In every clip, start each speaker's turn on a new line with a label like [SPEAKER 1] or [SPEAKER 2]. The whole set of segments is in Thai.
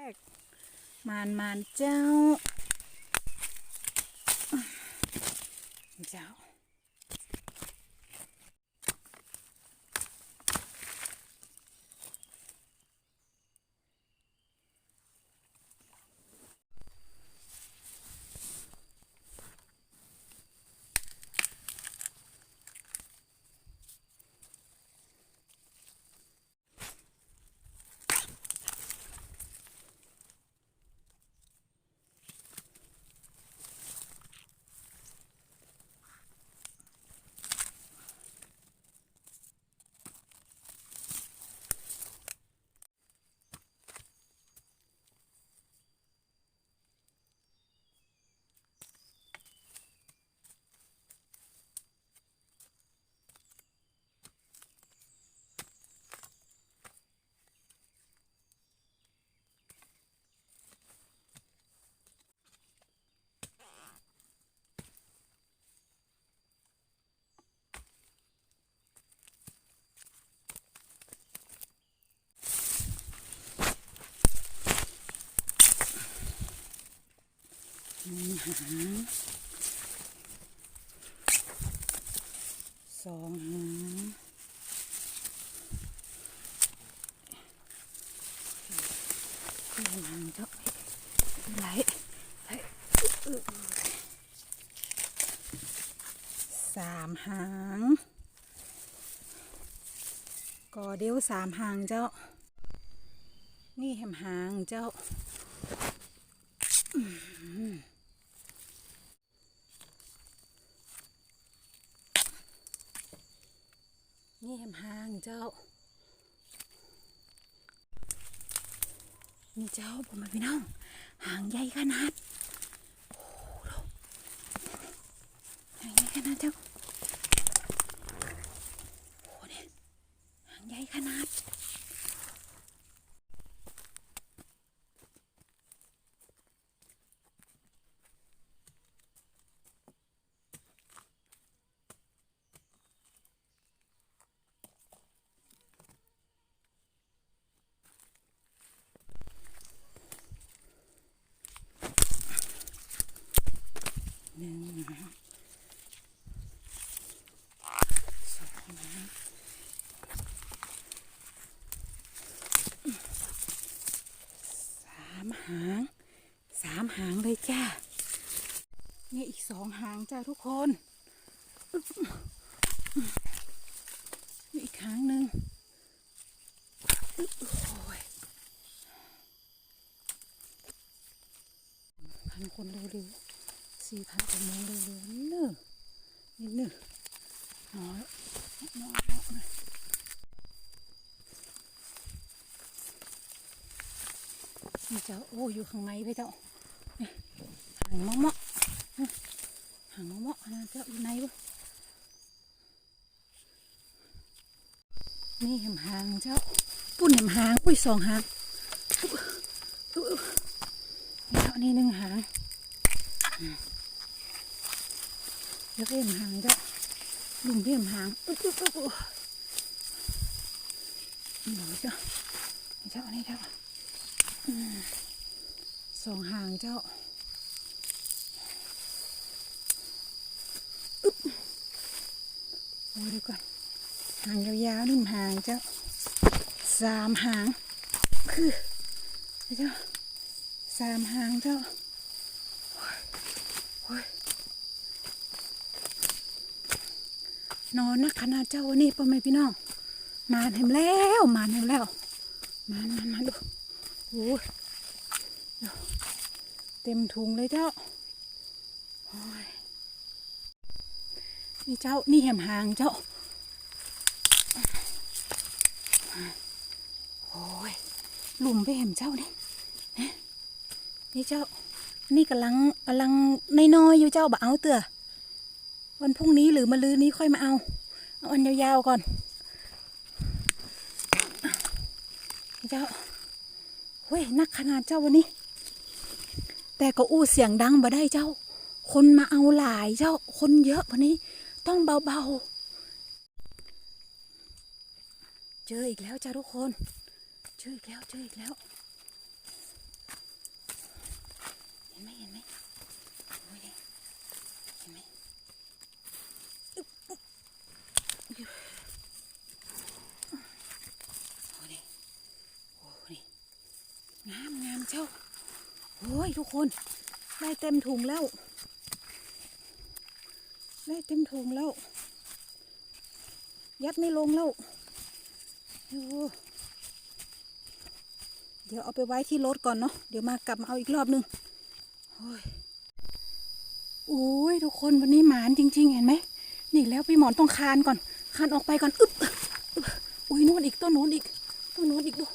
[SPEAKER 1] รกมานมานเจ้า เจ้า หนึ่งหางสองหางหางเจ้าไหลไหลสามหางก็เดียวสามหางเจ้า นี่แหมหางเจ้า นี่แหมหางเจ้า นี่เจ้าผมมาพี่น้องหางใหญ่ขนาด โอ้โหหางใหญ่ขนาดเจ้า โอ้โหเนี่ยหางใหญ่ขนาด หนึ่งสองสามหางสามหางเลยจ้า นี่อีกสองหางจ้าทุกคนอีกหางหนึ่งโอ้ยพันคนเร็วๆ สี่พันกว่าโมงเลยเลยเนอะนิดหนึ่งน้อยน้อยน้อยนะนี่เจ้าโอ้อยู่ข้างในพี่เจ้านี่หางมะมะนี่หางมะมะนะเจ้าอยู่ในวะนี่แหมหางเจ้าปุ่นแหมหางอุ้ยสองหางนี่เจ้านี่หนึ่งหาง แล้วก็เอ็มหางจ้ะลุงเพียมหางอุ๊บอุ๊บอุ๊บอุ๊บนี่เจ้าเจ้านี่เจ้าสองหางเจ้าอุ๊บโอ้ยดี๋ยวก่อนหางยาวๆนี่มหางเจ้าสามหางคือเจ้าสามหางเจ้าโอ้ย นอนนักขนาดเจ้าวันนี้พ่อแม่พี่น้องมาเห็นแล้วมาเห็นแล้วมามามาดูโอ้ยเต็มถุงเลยเจ้านี่เจ้านี่แหมหางเจ้าโอ้ยหลุมไปแหมเจ้านี่นะนี่เจ้านี่กำลังกำลังน้อยๆอยู่เจ้าบ่เอาเตือ วันพรุ่งนี้หรือมะรืนนี้ค่อยมาเอา เอาอันยาวๆก่อนเจ้าเฮ้ยนักขนาดเจ้าวันนี้ แต่ก็อู้เสียงดังบ่ได้เจ้า คนมาเอาหลายเจ้า คนเยอะวันนี้ ต้องเบาๆ เจออีกแล้วจ้าทุกคน เจออีกแล้ว เจออีกแล้ว ห็นไหมเห็นไหมโอ้ยนี่เห็นไหมอึ๊บอึ๊บอึ๊บโอ้ยนี่โอ้ยนี่งามงาม เจ้าโอ้ยทุกคน ได้เต็มถุงแล้ว ได้เต็มถุงแล้ว ยัดไม่ลงแล้วโอ้เดี๋ยวเอาไปไว้ที่รถก่อนเนาะเดี๋ยวมากลับมาเอาอีกรอบนึงโอ้ยโอ้ยทุกคนวันนี้หมานจริง ๆ เห็นไหมนี่แล้วพี่หมอนต้องคานก่อน คานออกไปก่อนอึ๊บอุ้ยโน่นอีกต้นโน้นอีกต้นโน้นอีกดู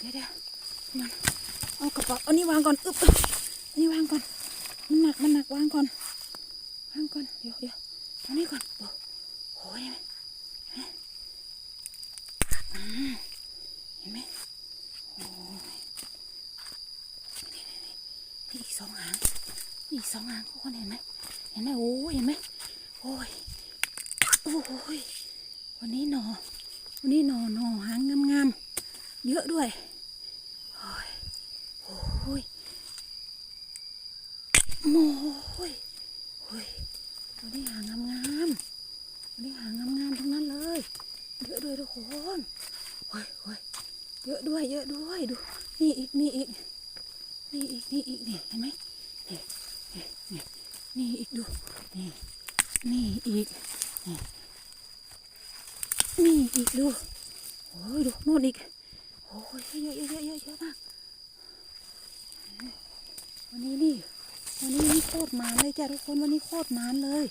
[SPEAKER 1] เดี๋ยวเดี๋ยว เอากระเป๋าเอานี่วางก่อนอึ๊บอันนี่วางก่อน มันหนักมันหนักวางก่อนวางก่อนเดี๋ยวเดี๋ยวเอานี่ก่อนโอ้โหเห็นไหมอืมเห็นไหมโอ้ยนี่นี่นี่นี่อีกสองหางนี่อีกสองหางทุกคนเห็นไหมเห็นไหมโอ้ยเห็นไหมโอ้ยโอ้ยวันนี้หนอวันนี้หนอหนอหางงามๆเยอะด้วย โอ้ยโอ้ยโอ้ยวันนี้หางงามๆวันนี้หางงามๆทั้งนั้นเลยเยอะด้วยทุกคนโอ้ยโอ้ยเยอะด้วย เยอะด้วยดู นี่อีกนี่อีกนี่อีกนี่อีกนี่เห็นไหมนี่นี่นี่นี่อีกดูนี่นี่อีกนี่นี่อีกดูโอ้ยดูโน่นอีกโอ้ยเยอะเยอะเยอะเยอะเยอะมาก วันนี้นี่ วันนี้นี่โคตรหมานเลยจ้ะทุกคนวันนี้โคตรหมานเลย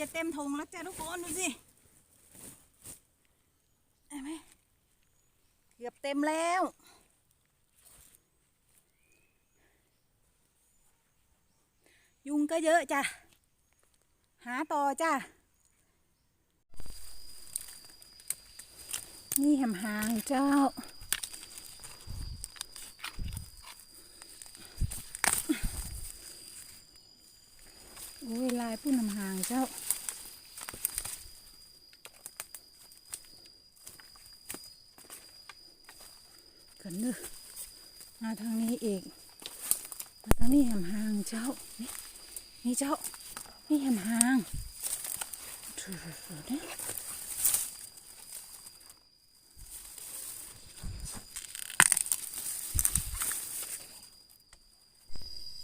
[SPEAKER 1] จะเต็มถุงแล้วจ้ะทุกคนดูสิเห็นไหมเกือบเต็มแล้วยุงก็เยอะจ้ะ หาต่อจ้ะ นี่แหมหางเจ้า อ้ยลายผู้นำหางเจ้า กันเนอมาทางนี้อีก มาทางนี้แหมหางเจ้า นี่นี่เจ้า นี่แหมหางถือๆเนี่ย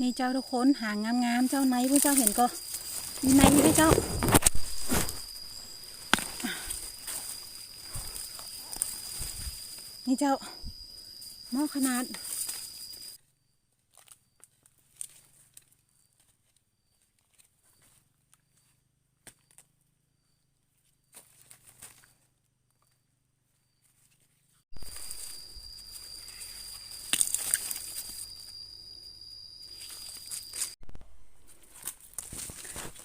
[SPEAKER 1] นี่เจ้าทุกคนหางงามๆเจ้าไหนพวกเจ้าเห็นก็มีไหนอยู่เจ้านี่เจ้าหม้อขนาด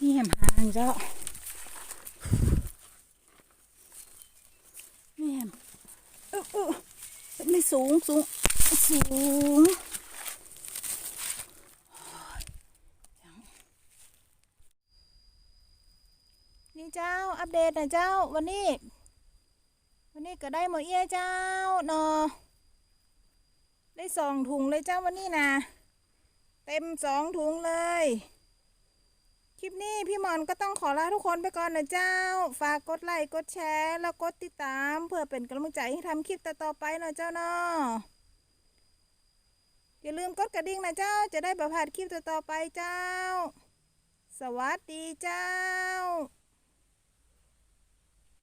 [SPEAKER 1] นี่แหมหางเจ้า นี่แหมอึ๊บอึ๊บไม่สูงสูง สูงนี่เจ้า อัปเดตน่อยเจ้า วันนี้ วันนี้ก็ได้หมดเอี้ยเจ้าเนาะได้สองถุงเลยเจ้าวันนี้นะ เต็มสองถุงเลย คลิปนี้พี่หมอนก็ต้องขอลาทุกคนไปก่อนนะเจ้า ฝากกดไลค์กดแชร์ แล้วกดติดตาม เพื่อเป็นกำลังใจให้ทำคลิปต่อๆไปนะเจ้าเนาะอย่าลืมกดกระดิ่งนะเจ้า จะได้ประพลาดคลิปต่อๆไปเจ้า สวัสดีเจ้า